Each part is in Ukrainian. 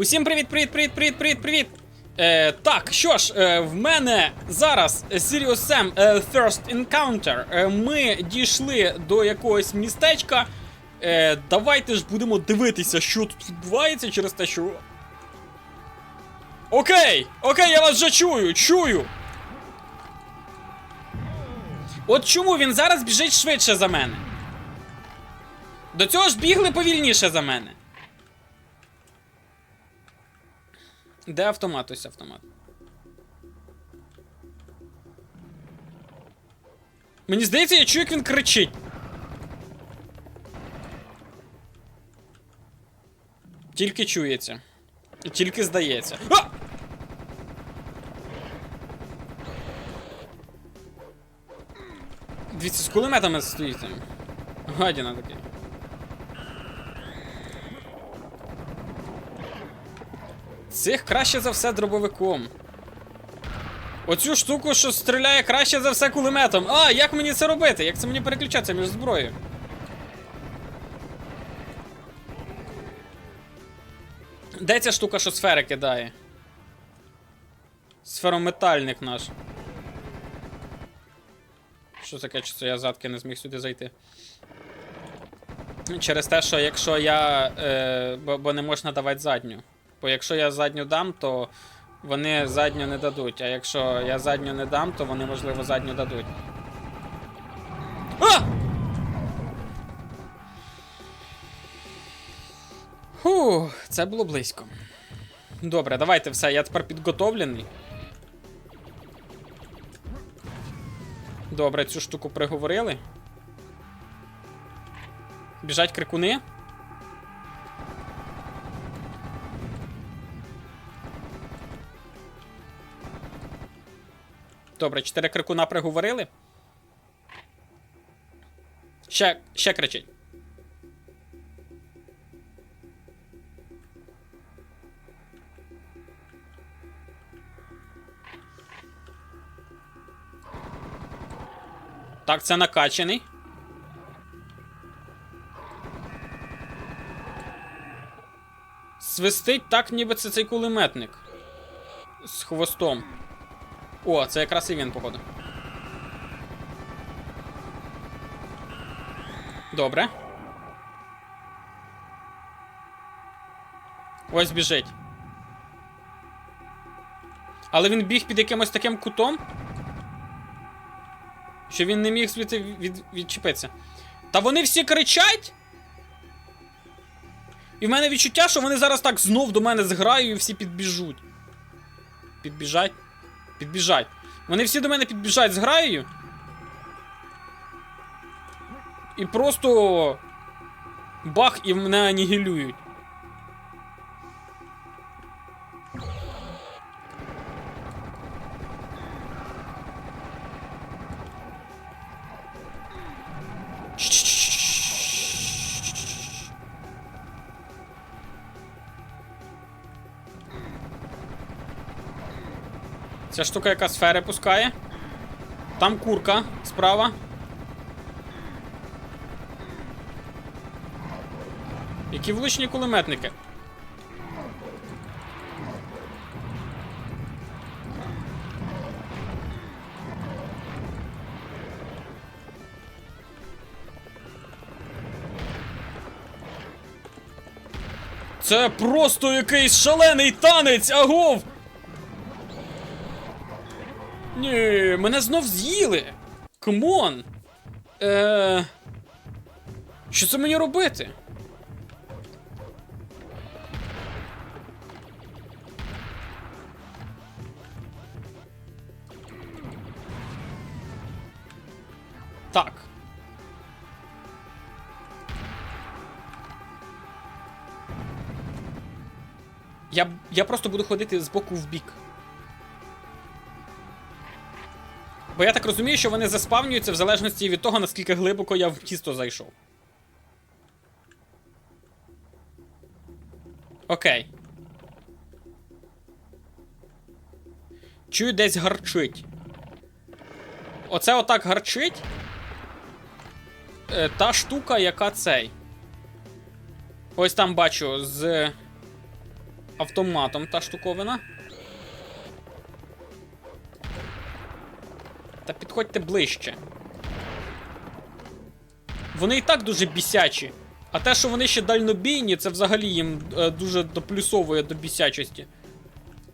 Усім привіт, привіт, привіт, привіт, привіт, привіт. Е, так, що ж, е, в мене зараз Sirius Sam е, First Encounter. Е, ми дійшли до якогось містечка. Е, давайте ж будемо дивитися, що тут відбувається через те, що. Окей! Окей, я вас вже чую, чую! От чому він зараз біжить швидше за мене? До цього ж бігли повільніше за мене. Де автомат? Ось автомат. Мені здається, я чую, як він кричить. Тільки чується. І тільки здається. А! Дивіться, з кулеметами стоїть там. Гадіна такий. Цих краще за все дробовиком. Оцю штуку, що стріляє краще за все кулеметом. А, як мені це робити? Як це мені переключатися між зброєю? Де ця штука, що сфери кидає? Сферометальник наш. Що таке, чи я задки не зміг сюди зайти? Через те, що якщо я. Е, бо, бо не можна давати задню. Бо якщо я задню дам, то вони задню не дадуть. А якщо я задню не дам, то вони, можливо, задню дадуть. А! Фух, це було близько. Добре, давайте все, я тепер підготовлений. Добре, цю штуку приговорили. Біжать крикуни. Добре, чотири крикуна приговорили. Ще, ще кричить. Так, це накачаний. Свистить так, ніби це цей кулеметник. З хвостом. О, це якраз і він, походу. Добре. Ось біжить. Але він біг під якимось таким кутом. Що він не міг звідти від, відчепитися. Та вони всі кричать. І в мене відчуття, що вони зараз так знов до мене зграю і всі підбіжуть. Підбіжать? Підбіжать. Вони всі до мене підбіжать з граєю. І просто. Бах, і мене анігілюють. Ця штука, яка сфери пускає. Там курка справа. Які влучні кулеметники. Це просто якийсь шалений танець, агов! Ні, мене знов з'їли. Камон. Е... Що це мені робити? Так. Я, я просто буду ходити з боку в бік. Бо я так розумію, що вони заспавнюються в залежності від того, наскільки глибоко я в тісто зайшов. Окей. Чую, десь гарчить. Оце отак гарчить. Е, та штука, яка цей. Ось там бачу з. автоматом та штуковина. Та підходьте ближче. Вони і так дуже бісячі. А те, що вони ще дальнобійні, це взагалі їм е, дуже доплюсовує до бісячості.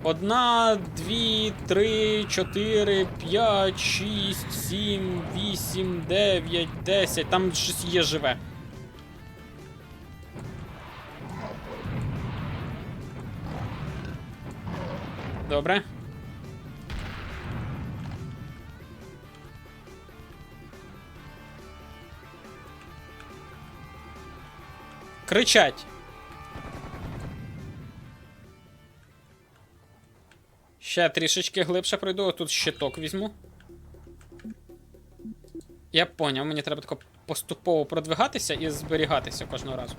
Одна, дві, три, чотири, п'ять, шість, сім, вісім, дев'ять, десять. Там щось є живе. Добре. Кричать. Ще трішечки глибше пройду, тут щиток візьму. Я поняв, мені треба тако поступово продвигатися і зберігатися кожного разу.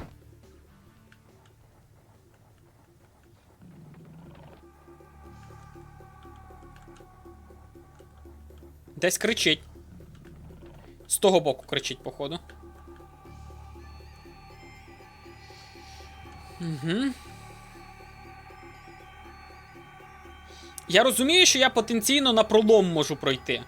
Десь кричить. З того боку кричить, походу. Угу. Я розумію, що я потенційно на пролом можу пройти.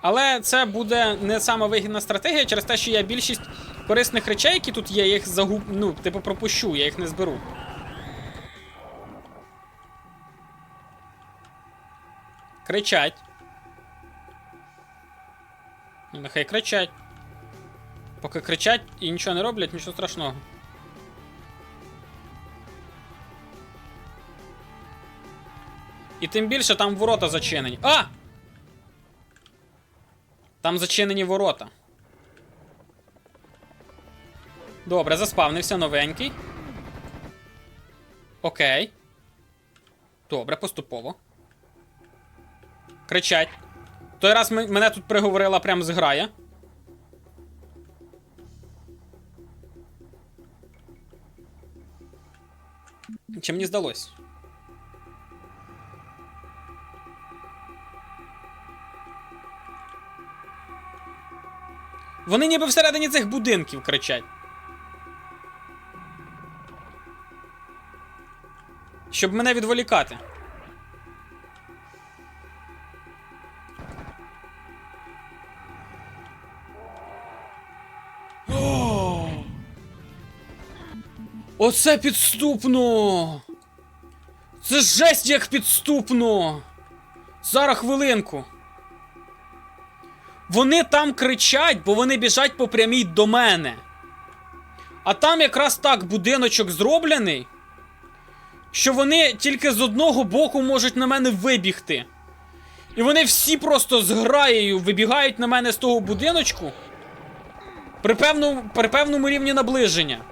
Але це буде не сама вигідна стратегія через те, що я більшість корисних речей, які тут є, я їх загуб... ну, типу, пропущу, я їх не зберу. Кричать. Ну, нехай кричать. Поки кричать і нічого не роблять, нічого страшного. І тим більше там ворота зачинені. А! Там зачинені ворота. Добре, заспавнився новенький. Окей. Добре, поступово. Кричать. Той раз мене тут приговорила прям зграя. Чи мені здалось? Вони ніби всередині цих будинків кричать. Щоб мене відволікати. Оце підступно! Це жесть як підступно! Зараз хвилинку. Вони там кричать, бо вони біжать по прямій до мене. А там якраз так будиночок зроблений, що вони тільки з одного боку можуть на мене вибігти. І вони всі просто з граєю вибігають на мене з того будиночку при, певному, при певному рівні наближення.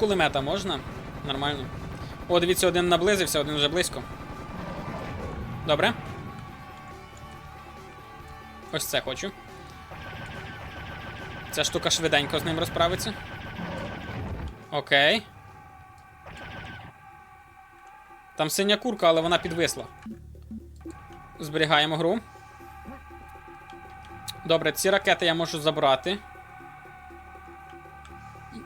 Кулемета можна? Нормально. О, дивіться, один наблизився, один вже близько. Добре. Ось це хочу. Ця штука швиденько з ним розправиться. Окей. Там синя курка, але вона підвисла. Зберігаємо гру. Добре, ці ракети я можу забрати.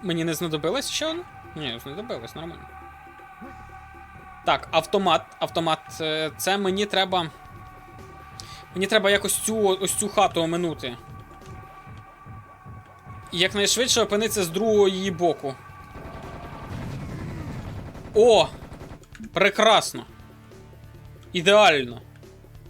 Мені не знадобилось ще одне? Ні, знадобилось, нормально. Так, автомат. Автомат. е, Це мені треба. Мені треба якось цю ось цю хату оминути. І якнайшвидше опинитися з другого її боку. О! Прекрасно. Ідеально.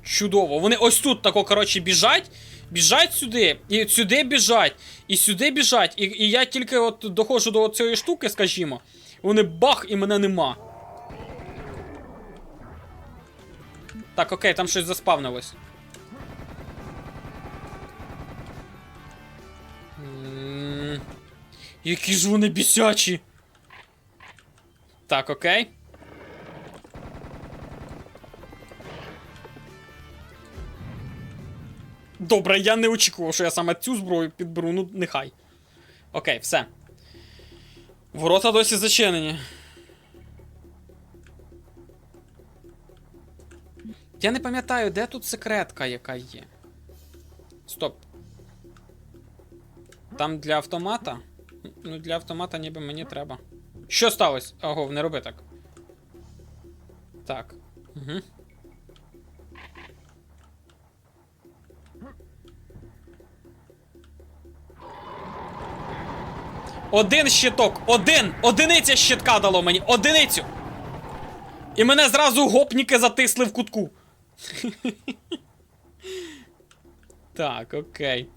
Чудово. Вони ось тут тако, коротше, біжать. Біжать сюди, і сюди біжать, і сюди біжать. І, і я тільки от доходжу до цієї штуки, скажімо. Вони бах, і мене нема. Так, окей, там щось заспавнилось. Які ж вони бісячі. Так, окей. Добре, я не очікував, що я саме цю зброю підберу, ну нехай. Окей, все. Ворота досі зачинені. Я не пам'ятаю, де тут секретка, яка є. Стоп. Там для автомата? Ну, для автомата ніби мені треба. Що сталося? Ого, не роби так. Так. Угу. Один щиток, один! Одиниця щитка дало мені! Одиницю! І мене зразу гопніки затисли в кутку. так, окей.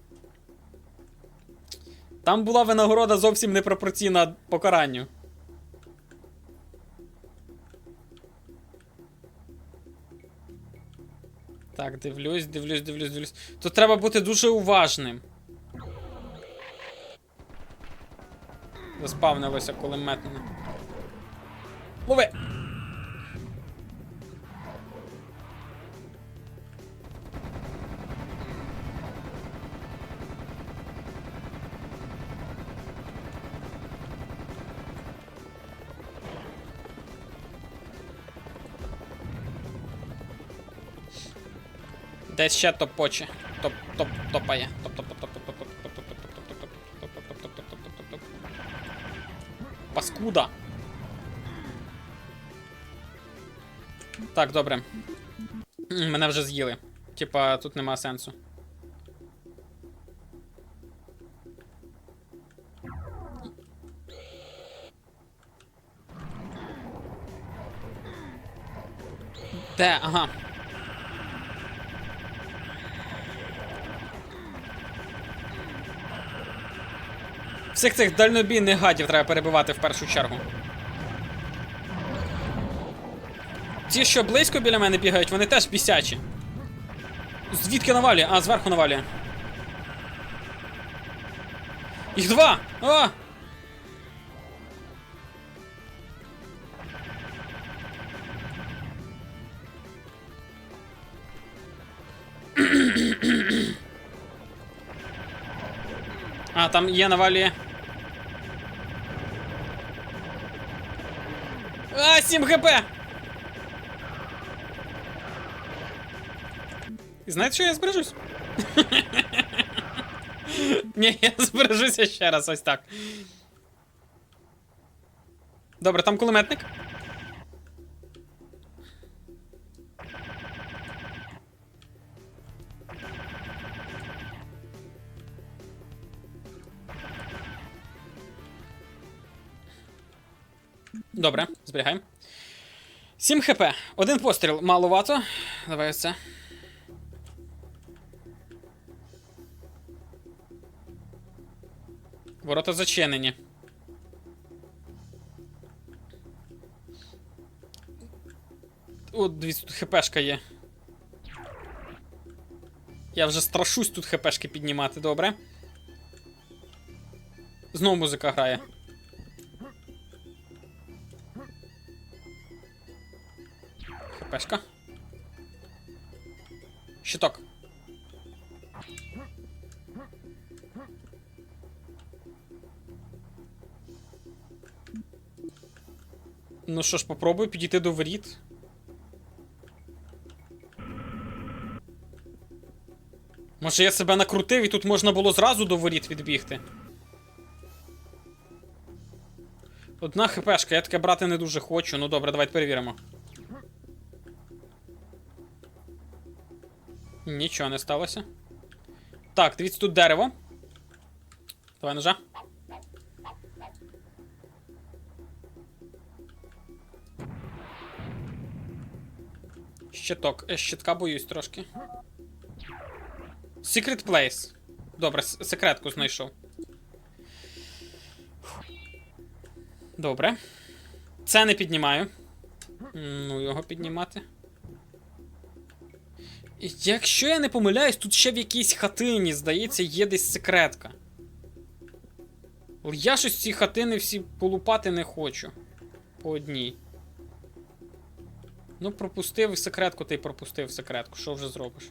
Там була винагорода зовсім непропорційна покаранню. Так, дивлюсь, дивлюсь, дивлюсь, дивлюсь. Тут треба бути дуже уважним. Заспавнилося кулеметне. Лови! Десь ще топоче. Топ, топ, Паскуда. Так, добре. Мене вже з'їли. Типа, тут нема сенсу. Де? Ага. Всіх цих дальнобійних гадів треба перебивати в першу чергу. Ті, що близько біля мене бігають, вони теж бісячі. Звідки навалює? А, зверху навалює. Їх два! А! А, там є навалює. 7 хп! І знаєте, що я збережусь? Ні, я збережуся ще раз, ось так. Добре, там кулеметник. Добре, зберігаємо. 7 хп. Один постріл маловато. Давай ось це. Ворота зачинені. О, дивіться, тут хпшка є. Я вже страшусь тут хпшки піднімати, добре. Знову музика грає. ХПшка. Щиток. Ну що ж, попробую підійти до воріт. Може я себе накрутив і тут можна було зразу до воріт відбігти. Одна хпшка, я таке брати не дуже хочу. Ну добре, давайте перевіримо. Нічого не сталося. Так, дивіться, тут дерево. Давай ножа. Щиток. Е, Щитка боюсь трошки. Secret Place. Добре, секретку знайшов. Добре. Це не піднімаю. Ну, його піднімати. Якщо я не помиляюсь, тут ще в якійсь хатині, здається, є десь секретка. Я щось ці хатини всі полупати не хочу. По одній. Ну, пропустив секретку, ти пропустив секретку. Що вже зробиш?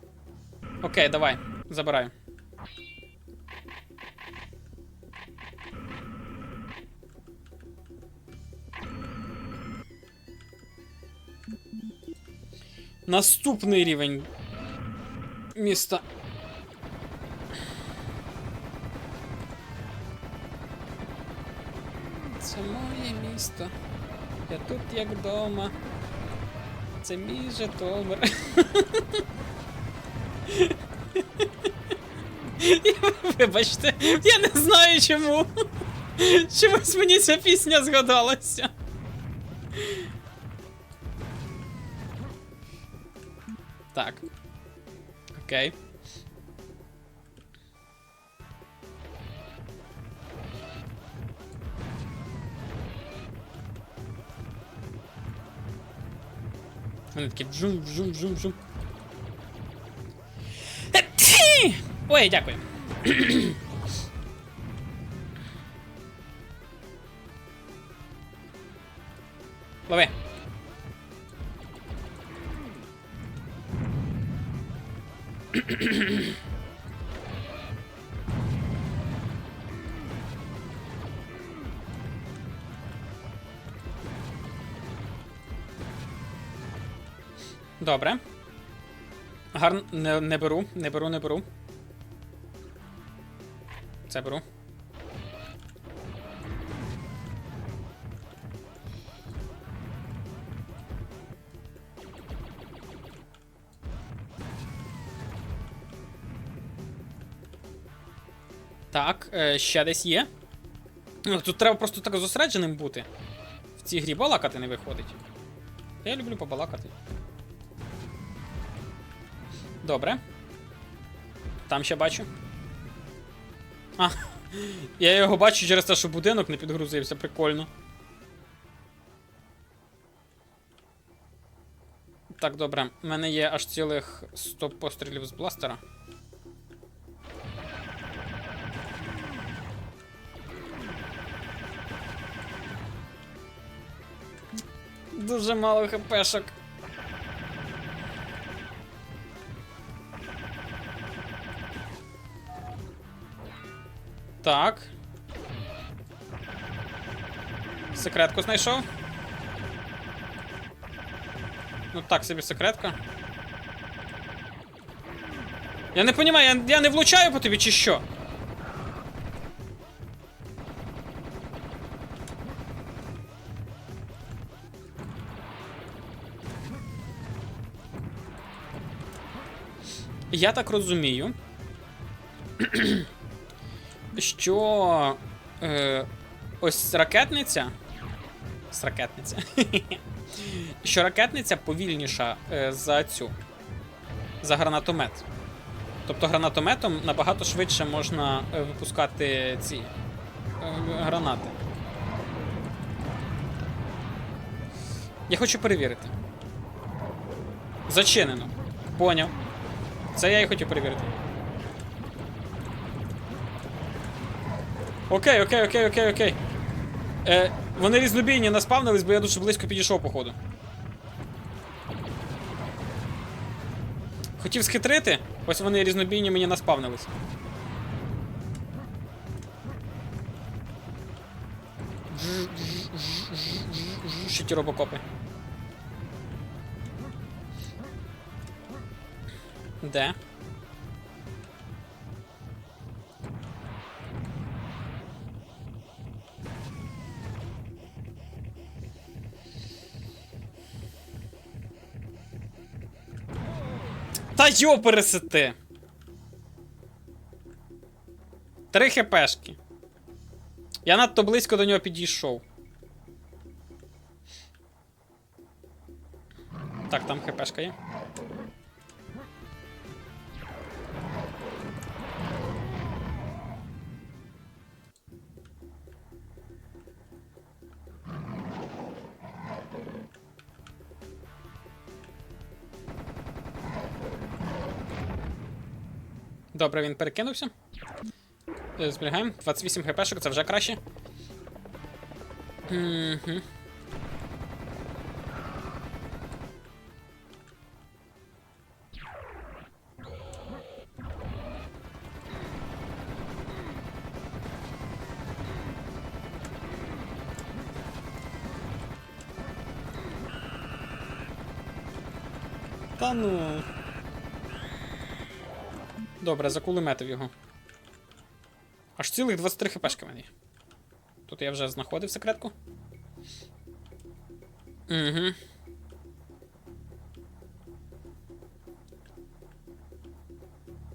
Окей, давай. Забираю. Наступний рівень міста. Це моє місто. Я тут як вдома. Це мій Житомир. Вибачте, я не знаю чому. Чомусь мені ця пісня згадалася. Так. Okej. Okay. One takie brzum, brzum, brzum, brzum. Ojej, dziękuję. Dobra. Добре. Гарно. Не, не беру, не беру, не беру. Це беру. Е, ще десь є. Тут треба просто так зосередженим бути. В цій грі балакати не виходить. Я люблю побалакати. Добре. Там ще бачу. А, я його бачу через те, що будинок не підгрузився, прикольно. Так, добре. У мене є аж цілих 100 пострілів з бластера. Дуже мало хпшок. Так. Секретку знайшов. Ну так собі секретка. Я не розумію, я, я не влучаю по тобі чи що? Я так розумію, що е, ось ракетниця. З ракетниця. що ракетниця повільніша е, за цю. За гранатомет. Тобто гранатометом набагато швидше можна е, випускати ці е, гранати. Я хочу перевірити. Зачинено. Поняв. Це я і хотів перевірити. Окей, окей, окей, окей, окей. Е, вони різнобійні наспавнились, бо я дуже близько підійшов, походу. Хотів схитрити, ось вони різнобійні мені наспавнились. Ще ті робокопи. Де? Та йо пересети! Три хпшки. Я надто близько до нього підійшов. Так, там хпшка є. Добре, він перекинувся. Е, зберігаємо. 28 хпшок, це вже краще. Угу. Та ну... Добре, закулеметив його. Аж цілих 23 хпшки мені. Тут я вже знаходив секретку. Угу.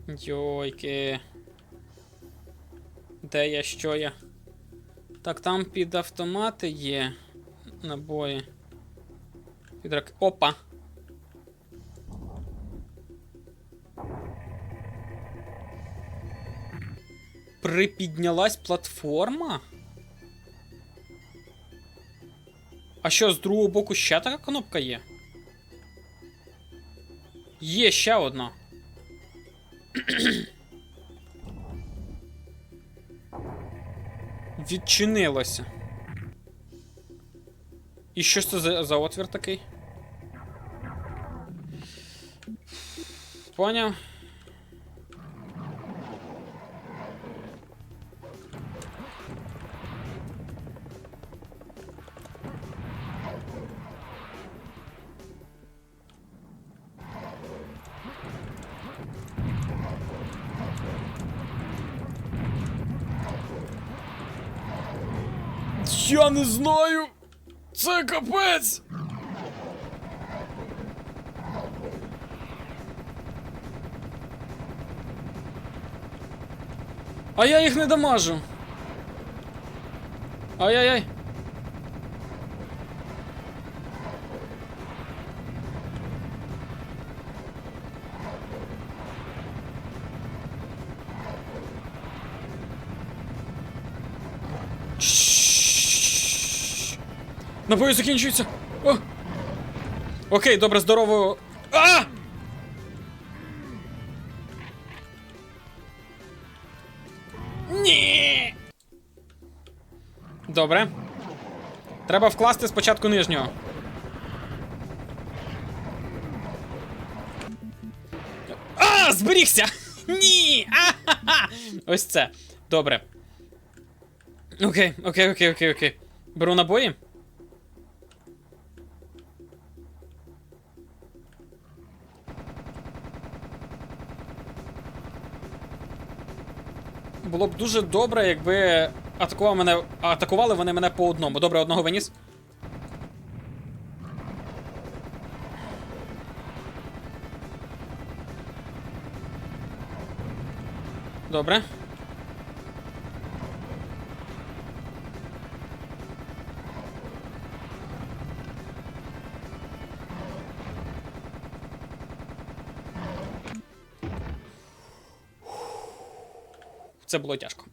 Йойки. Де я, що я? Так, там під автомати є набої. Під рак... Опа! Припіднялась платформа? А що, з другого боку ще така кнопка є? Є ще одна. Відчинилося. І що це за, за отвір такий? Поняв? А я їх не дамажу. Ай-яй-яй. Чш. Набої закінчуються. О! Окей, добре, здорово. А! Добре. Треба вкласти спочатку нижнього. А, зберігся! Ні! А-ха-ха! Ось це. Добре. Окей, окей, окей, окей, окей. Беру набої. Було б дуже добре, якби атакував мене. Атакували вони мене по одному. Добре, одного виніс. Добре. Це було тяжко.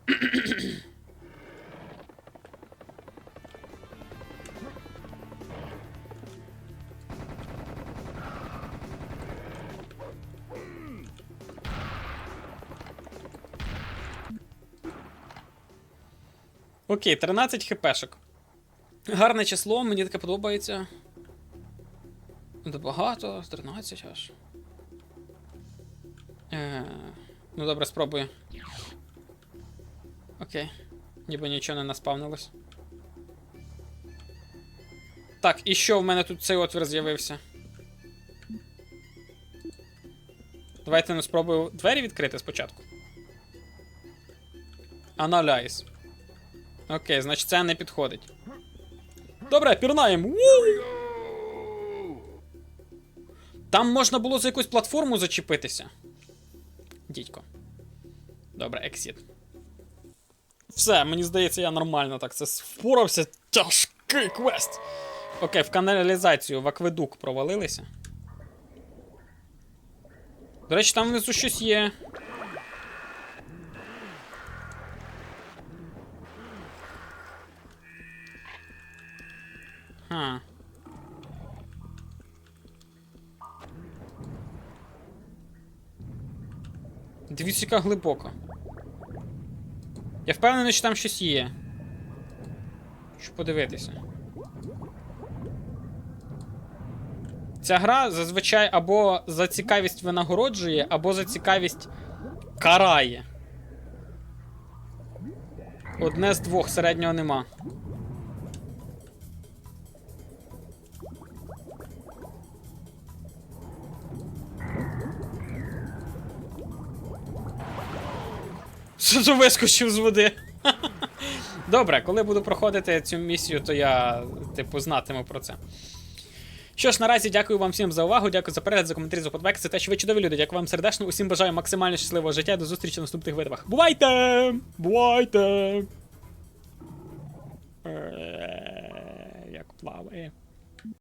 Окей, 13 хпшок. Гарне число, мені таке подобається. Багато, 13 аж. Е, ну добре, спробую. Окей. Ніби нічого не наспавнилось. Так, і що в мене тут цей отвір з'явився? Давайте не спробую двері відкрити спочатку. Аналайз. Окей, значить це не підходить. Добре, пірнаємо. Там можна було за якусь платформу зачепитися. Дідько. Добре, ексіт. Все, мені здається, я нормально так це впорався. Тяжкий квест. Окей, в каналізацію в акведук провалилися. До речі, там внизу щось є. Дивіться, яка глибока. Я впевнений, що там щось є. Щоб подивитися. Ця гра зазвичай або за цікавість винагороджує, або за цікавість карає. Одне з двох середнього нема. Що вискочив з води? Добре, коли буду проходити цю місію, то я, типу, знатиму про це. Що ж, наразі дякую вам всім за увагу, дякую за перегляд, за коментарі, за подбеки, за те, що ви чудові люди. Дякую вам сердечно. Усім бажаю максимально щасливого життя. До зустрічі в наступних видавах. Бувайте! Бувайте! Е, Як плаває.